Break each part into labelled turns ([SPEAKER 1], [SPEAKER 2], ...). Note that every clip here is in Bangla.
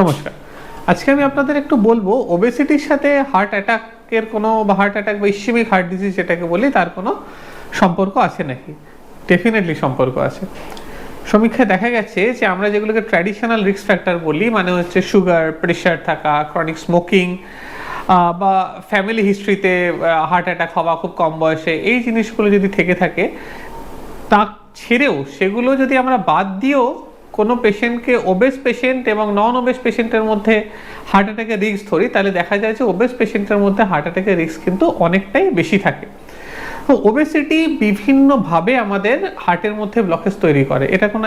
[SPEAKER 1] নমস্কার। আজকে আমি আপনাদের একটু বলব ওবেসিটির সাথে হার্ট অ্যাটাকের কোনো বা হার্ট অ্যাটাক বা ইস্যেমিক হার্ট ডিজিজ যেটাকে বলি, তার কোনো সম্পর্ক আছে নাকি? ডেফিনেটলি সম্পর্ক আছে। সমীক্ষায় দেখা গেছে যে আমরা যেগুলোকে ট্র্যাডিশনাল রিস্ক ফ্যাক্টর বলি মানে হচ্ছে সুগার প্রেশার থাকা ক্রনিক স্মোকিং বা ফ্যামিলি হিস্ট্রিতে হার্ট অ্যাটাক হওয়া খুব কম বয়সে, এই জিনিসগুলো যদি থেকে থাকে তা ছেড়েও সেগুলো যদি আমরা বাদ দিয়েও কোনো পেশেন্টকে ওবেস পেশেন্ট এবং নন ওবেস পেশেন্টের মধ্যে হার্ট অ্যাটাকের রিস্ক ধরি, তাহলে দেখা যায় যে ওবেস পেশেন্টের মধ্যে হার্ট অ্যাটাকের রিস্ক কিন্তু অনেকটাই বেশি থাকে। তো ওবেসিটি বিভিন্নভাবে আমাদের হার্টের মধ্যে ব্লকেজ তৈরি করে। এটা কোনো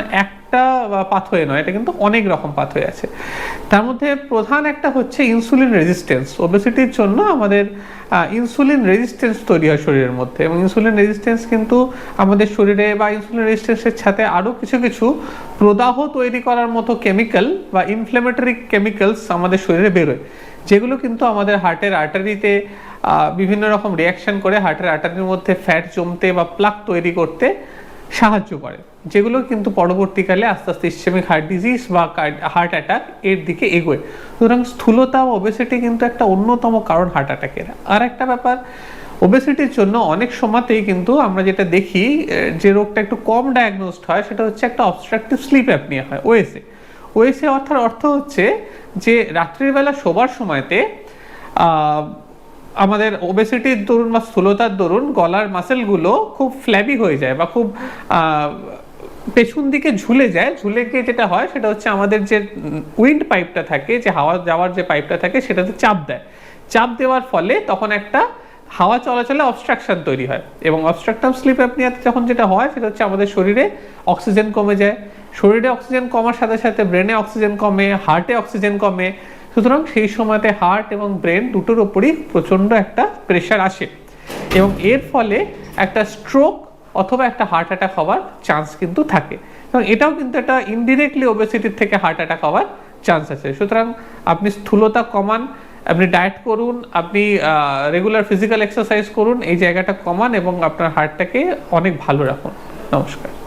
[SPEAKER 1] একটা পাথওয়ে নয়, এটা কিন্তু অনেক রকম পাথওয়ে আছে। তার মধ্যে প্রধান একটা হচ্ছে ইনসুলিন রেজিস্ট্যান্স ওবেসিটির জন্য আমাদের ইনসুলিন রেজিস্ট্যান্স তৈরি হয় শরীরের মধ্যে। এবং ইনসুলিন রেজিস্ট্যান্স কিন্তু আমাদের শরীরে বা ইনসুলিন রেজিস্ট্যান্সের সাথে আরও কিছু কিছু প্রদাহ তৈরি করার মতো কেমিক্যাল বা ইনফ্লেমেটরি কেমিক্যালস আমাদের শরীরে বেরোয়, যেগুলো কিন্তু আমাদের হার্টের আর্টারিতে বিভিন্ন রকম রিয়াকশন করে হার্টের আর্টারির মধ্যে ফ্যাট জমতে বা প্লাক তৈরি করতে সাহায্য করে, যেগুলো কিন্তু পরবর্তীকালে আস্তে আস্তে ইসেমিক হার্ট ডিজিজ বা হার্ট অ্যাটাক এর দিকে এগোয়। সুতরাং স্থূলতা ওবেসিটি কিন্তু একটা অন্যতম কারণ হার্ট অ্যাটাকের আর একটা ব্যাপার ওবেসিটির জন্য অনেক সময়তেই কিন্তু আমরা যেটা দেখি যে রোগটা একটু কম ডায়াগনোসড হয়, সেটা হচ্ছে একটা অবস্ট্রাকটিভ স্লিপ অ্যাপনিয়া হয় ওয়েসে ওয়েসে অর্থাৎ অর্থ হচ্ছে যে রাত্রিবেলা শোবার সময়তে আমাদের ওবেসিটির দরুন বা স্থূলতার দরুন গলার মাসেলগুলো খুব ফ্ল্যাবি হয়ে যায় বা খুব পেছন দিকে ঝুলে যায়। ঝুলে গিয়ে যেটা হয় সেটা হচ্ছে আমাদের যে উইন্ড পাইপটা থাকে, যে হাওয়া যাওয়ার যে পাইপটা থাকে সেটাতে চাপ দেয়। চাপ দেওয়ার ফলে তখন একটা হাওয়া চলাচলে অবস্ট্রাকশন তৈরি হয় এবং অবস্ট্রাকটিভ স্লিপ অ্যাপনিয়াতে যখন যেটা হয় সেটা হচ্ছে আমাদের শরীরে অক্সিজেন কমে যায়। শরীরে অক্সিজেন কমার সাথে সাথে ব্রেনে অক্সিজেন কমে হার্টে অক্সিজেন কমে সুতরাং সেই সময়তে হার্ট এবং ব্রেন দুটোর ওপরই প্রচণ্ড একটা প্রেশার আসে। এবং এর ফলে একটা স্ট্রোক অথবা একটা হার্ট অ্যাটাক হওয়ার চান্স কিন্তু থাকে। এবং এটাও কিন্তু একটা ইনডিরেক্টলি ওবেসিটির থেকে হার্ট অ্যাটাক হওয়ার চান্স আছে। সুতরাং আপনি স্থূলতা কমান, আপনি ডায়েট করুন, আপনি রেগুলার ফিজিক্যাল এক্সারসাইজ করুন, এই জায়গাটা কমান এবং আপনার হার্টটাকে অনেক ভালো রাখুন। নমস্কার।